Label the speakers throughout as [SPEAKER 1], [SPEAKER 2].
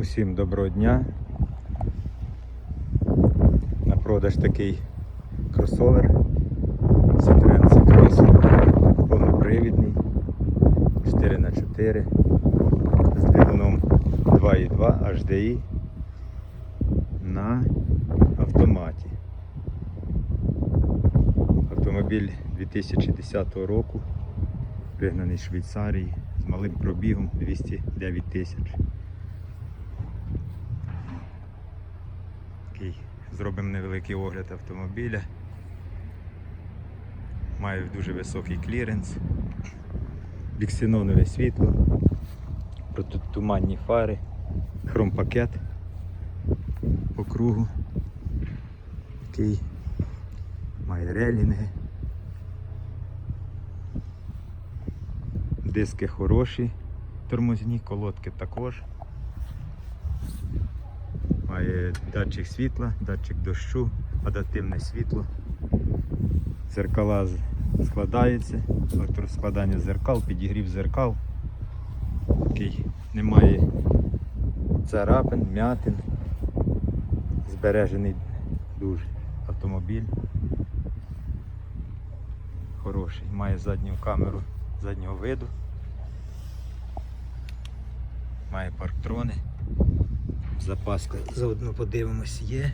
[SPEAKER 1] Усім доброго дня. На продаж такий кросовер Citroen C-Cross повнопривідний 4х4 з двигуном 2.2 HDI на автоматі. Автомобіль 2010 року, пригнаний з Швейцарії з малим пробігом 209 тисяч. Такий зробимо невеликий огляд автомобіля. Має дуже високий кліренс, біксенонове світло, протитуманні фари, хромпакет по кругу. Такий має релінги. Диски хороші, тормозні, колодки також. Має датчик світла, датчик дощу, адаптивне світло. Зеркала складаються, електроскладання зеркал, підігрів зеркал. Такий немає царапин, м'ятин. Збережений дуже автомобіль. Хороший. Має задню камеру заднього виду. Має парктрони. Запаска заодно подивимось є.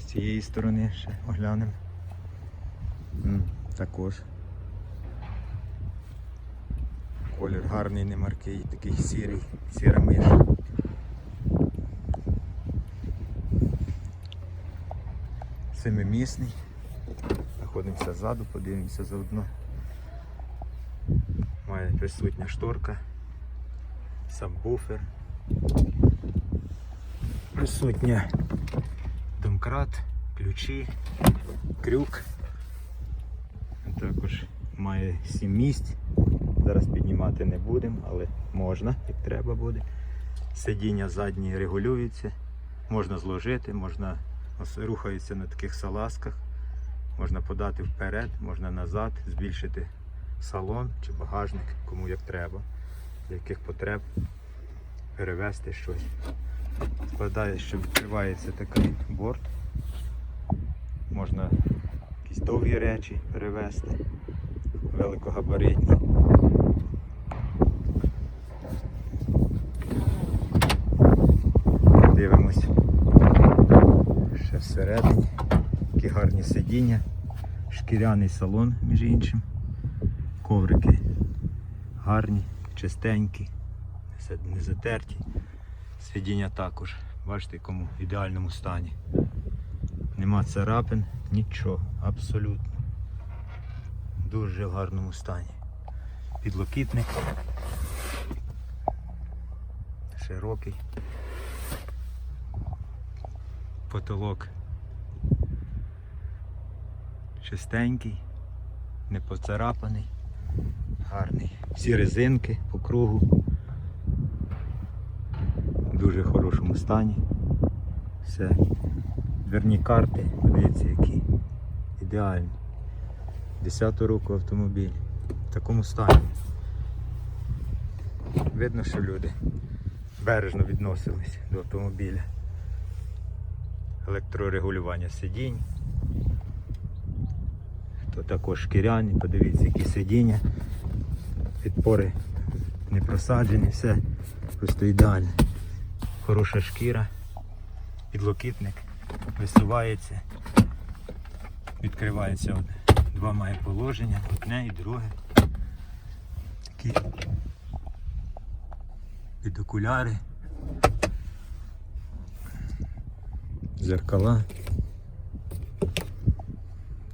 [SPEAKER 1] З цієї сторони ще оглянемо. Також. Колір гарний, не маркий, такий сірий, сіра миш. Семимісний. Знаходимося ззаду, подивимося заодно. Має присутня шторка, сабвуфер. Присутня домкрат, ключі, крюк. Також має 7 місць. Зараз піднімати не будемо, але можна, як треба буде. Сидіння задні регулюються, можна зложити, можна рухаються на таких салазках, можна подати вперед, можна назад, збільшити салон чи багажник, кому як треба, для яких потреб перевезти щось. Складає, що відкривається такий борт. Можна якісь довгі речі перевезти, великогабаритні. Дивимось ще всередині. Такі гарні сидіння, шкіряний салон, між іншим. Коврики гарні, чистенькі, не не затерті. Сидіння також, бачите, в ідеальному стані. Нема царапин, нічого, абсолютно. Дуже в гарному стані. Підлокітник. Широкий. Потолок чистенький, не поцарапаний, гарний. Всі резинки по кругу. Дуже хорошому стані. Все. Дверні карти, дивіться які. Ідеальні. 10 року автомобіль. В такому стані. Видно, що люди бережно відносились до автомобіля. Електрорегулювання сидінь. То також шкіряні, подивіться, які сидіння. Підпори не просаджені, все просто ідеально. Хороша шкіра, підлокітник висувається, відкривається одне. Два має положення, одне і друге. Такі під окуляри. Зеркала.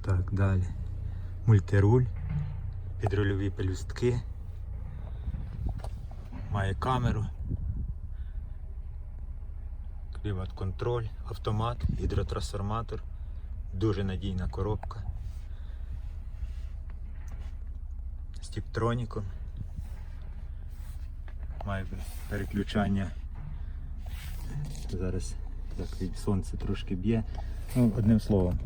[SPEAKER 1] Так, далі. Мультируль, підрульові пелюстки. Має камеру. Клімат контроль, автомат, гідротрансформатор, дуже надійна коробка. З тіптроніком. Має переключання. Зараз від сонце трошки б'є. Ну, одним словом.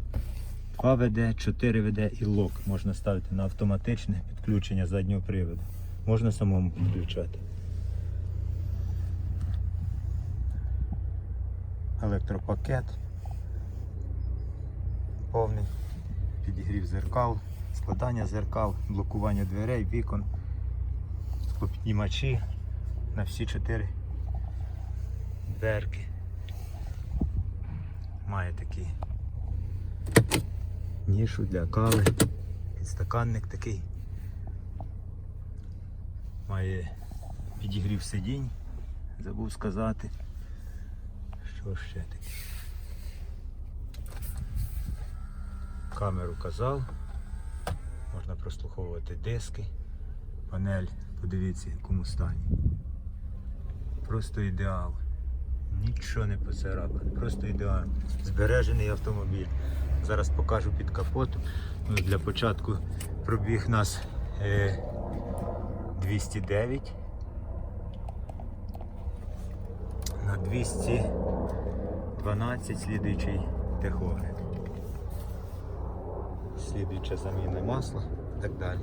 [SPEAKER 1] 2 ВД, 4 ВД і лок можна ставити на автоматичне підключення заднього приводу. Можна самому підключати. Електропакет. Повний підігрів зеркал, складання зеркал, блокування дверей, вікон, склопіднімачі на всі чотири дверки. Має такий нішу для кави, підстаканник такий. Має підігрів сидінь, забув сказати. Що ще таке? Камеру казав. Можна прослуховувати диски. Панель, подивіться, якому стані. Просто ідеал. Нічого не поцарапано, просто ідеально. Збережений автомобіль. Зараз покажу під капотом. Ну, для початку пробіг нас е, 209. На 212 слідуючий техогляд. Слідуюча заміна масла і так далі.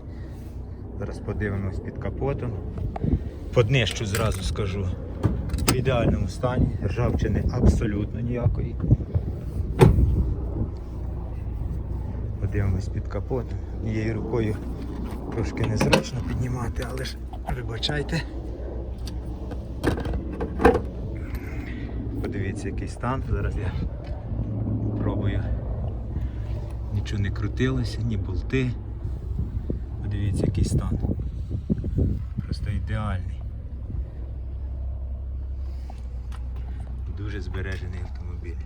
[SPEAKER 1] Зараз подивимось під капотом. По днищу зразу скажу. В ідеальному стані, ржавчини абсолютно ніякої. Подивимось під капотом. Однією рукою трошки незручно піднімати, але ж вибачайте. Подивіться, який стан. Зараз я пробую. Нічого не крутилося, ні болти. Подивіться, який стан. Просто ідеальний. Дуже збережений автомобіль.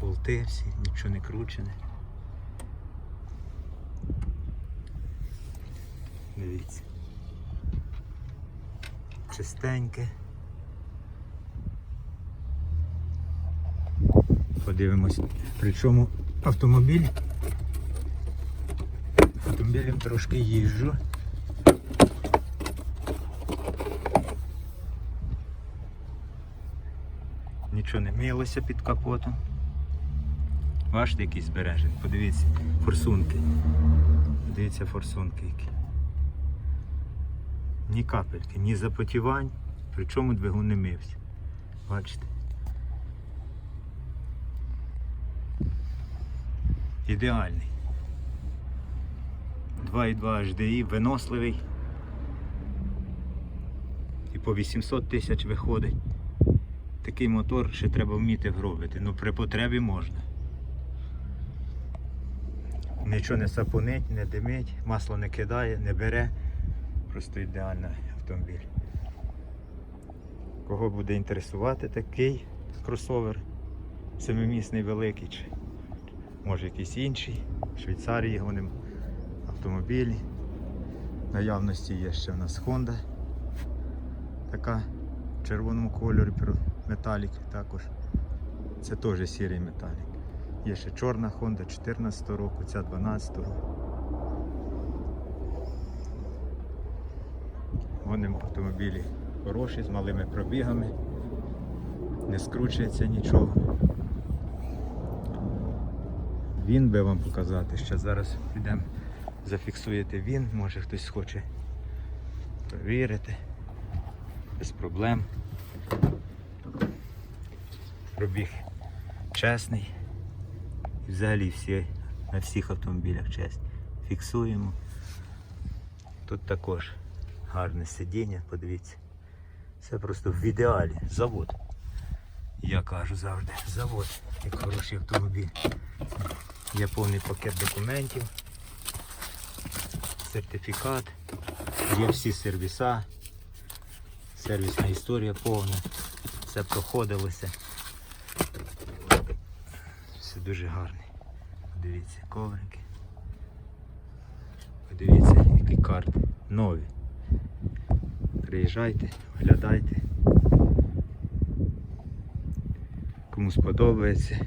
[SPEAKER 1] Болти всі, нічого не кручене. Дивіться. Чистеньке. Подивимось. Причому автомобіль. Автомобілем трошки їжджу. Нічого не милося під капотом. Бачите, який збережений. Подивіться, форсунки. Подивіться форсунки які. Ні капельки, ні запотівань, причому двигун не мився. Бачите? Ідеальний. 2,2 HDI, виносливий. І по 800 тисяч виходить. Такий мотор ще треба вміти вробити. Ну при потребі можна. Нічого не сапунить, не димить, масло не кидає, не бере. Просто ідеальний автомобіль. Кого буде інтересувати такий кросовер, семимісний великий, може якийсь інший. В Швейцарії гонимо автомобілі. В наявності є ще в нас Honda. Така в червоному кольорі металік також. Це теж сірий металік. Є ще чорна Honda 14 року, ця 12 року. Гонимо автомобілі хороші, з малими пробігами. Не скручується нічого. Він би вам показати, що зараз підемо зафіксуєте він, може хтось хоче перевірити. Без проблем. Пробіг чесний. І взагалі всі, на всіх автомобілях чесні. Фіксуємо. Тут також гарне сидіння, подивіться. Це просто в ідеалі. Завод. Я кажу завжди, завод, як хороший автомобіль. Є повний пакет документів, сертифікат, є всі сервіса, сервісна історія повна, все проходилося. Все дуже гарний. Подивіться, коврики. Подивіться, які карти. Нові. Приїжджайте, оглядайте. Кому сподобається.